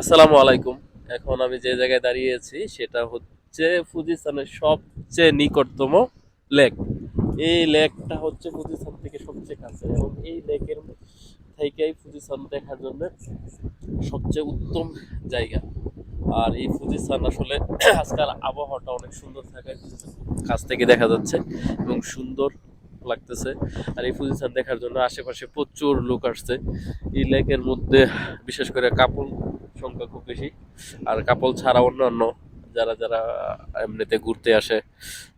আসসালামু আলাইকুম। এখন আমি যে জায়গায় দাঁড়িয়ে আছি, সেটা হচ্ছে ফুজিস্তানের সবচেয়ে নিকটতম লেক। এই লেকটা হচ্ছে ফুজিস্তান থেকে সবচেয়ে কাছে এবং এই লেকের থেকেই ফুজিস্তান দেখার জন্য সবচেয়ে উত্তম জায়গা। আর এই ফুজিস্তান আসলে আজকাল আবহাওয়াটা অনেক সুন্দর থাকায় কাছ থেকে দেখা যাচ্ছে এবং সুন্দর লাগতেছে। আর এই ফুজিস্তান দেখার জন্য আশেপাশে প্রচুর লোক আসছে। এই লেকের মধ্যে বিশেষ করে কাপল সংখ্যা খুব বেশি। আর কাপল ছাড়া অন্যান্য যারা যারা এমনিতে ঘুরতে আসে,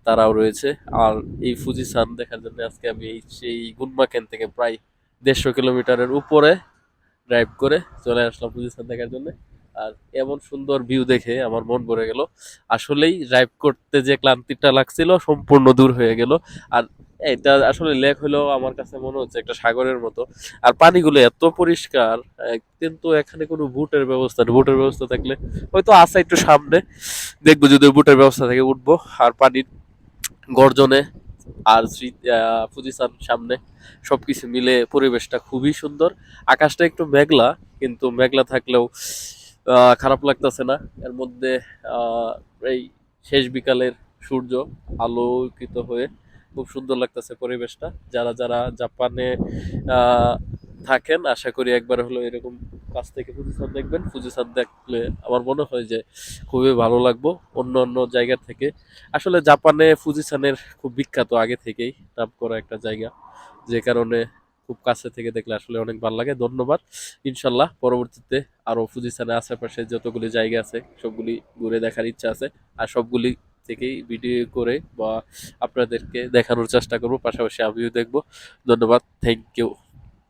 তারাও রয়েছে। আর এই ফুজি সান দেখার জন্য আজকে আমি এই, সেই গুনমা ক্যান থেকে প্রায় দেড়শো কিলোমিটারের উপরে ড্রাইভ করে চলে আসলাম ফুজি সান দেখার জন্য। আর এমন সুন্দর ভিউ দেখে আমার মন ভরে গেল। আসলেই ড্রাইভ করতে যে ক্লান্তিটা লাগছিল সম্পূর্ণ দূর হয়ে গেল। আর এটা আসলে লেক হলেও আমার কাছে মনে হচ্ছে একটা সাগরের মতো। আর পানিগুলো এত পরিষ্কার কিন্তু এখানে কোনো বুটের ব্যবস্থা নেই। বুটের ব্যবস্থা থাকলে হয়তো আছে একটু সামনে। দেখব যদি বুটের ব্যবস্থা থেকে উঠবো। আর পানির গর্জনে আর ফুজিসান সামনে সবকিছু মিলে পরিবেশটা খুবই সুন্দর। আকাশটা একটু মেঘলা, কিন্তু মেঘলা থাকলেও খারাপ লাগতেছে না। এর মধ্যে এই শেষ বিকালের সূর্য আলোকিত হয়ে খুব সুন্দর লাগতেছে পরিবেশটা। যারা যারা জাপানে থাকেন, আশা করি একবার হলো এরকম কাছ থেকে ফুজিসান দেখবেন। ফুজিসান দেখলে আমার মনে হয় যে খুবই ভালো লাগবো অন্য অন্য জায়গা থেকে। আসলে জাপানে ফুজিসানের খুব বিখ্যাত আগে থেকেই নাম করা একটা জায়গা, যে কারণে খুব কাছে থেকে দেখলে আসলে অনেক ভালো লাগে। ধন্যবাদ। ইনশাল্লাহ পরবর্তীতে আরও ফুজিসানের আশেপাশে যতগুলি জায়গা আছে, সবগুলি ঘুরে দেখার ইচ্ছা আছে। আর সবগুলি থেকেই ভিডিও করে বা আপনাদেরকে দেখানোর চেষ্টা করব। পাশাপাশি আমিও দেখব। ধন্যবাদ। Thank you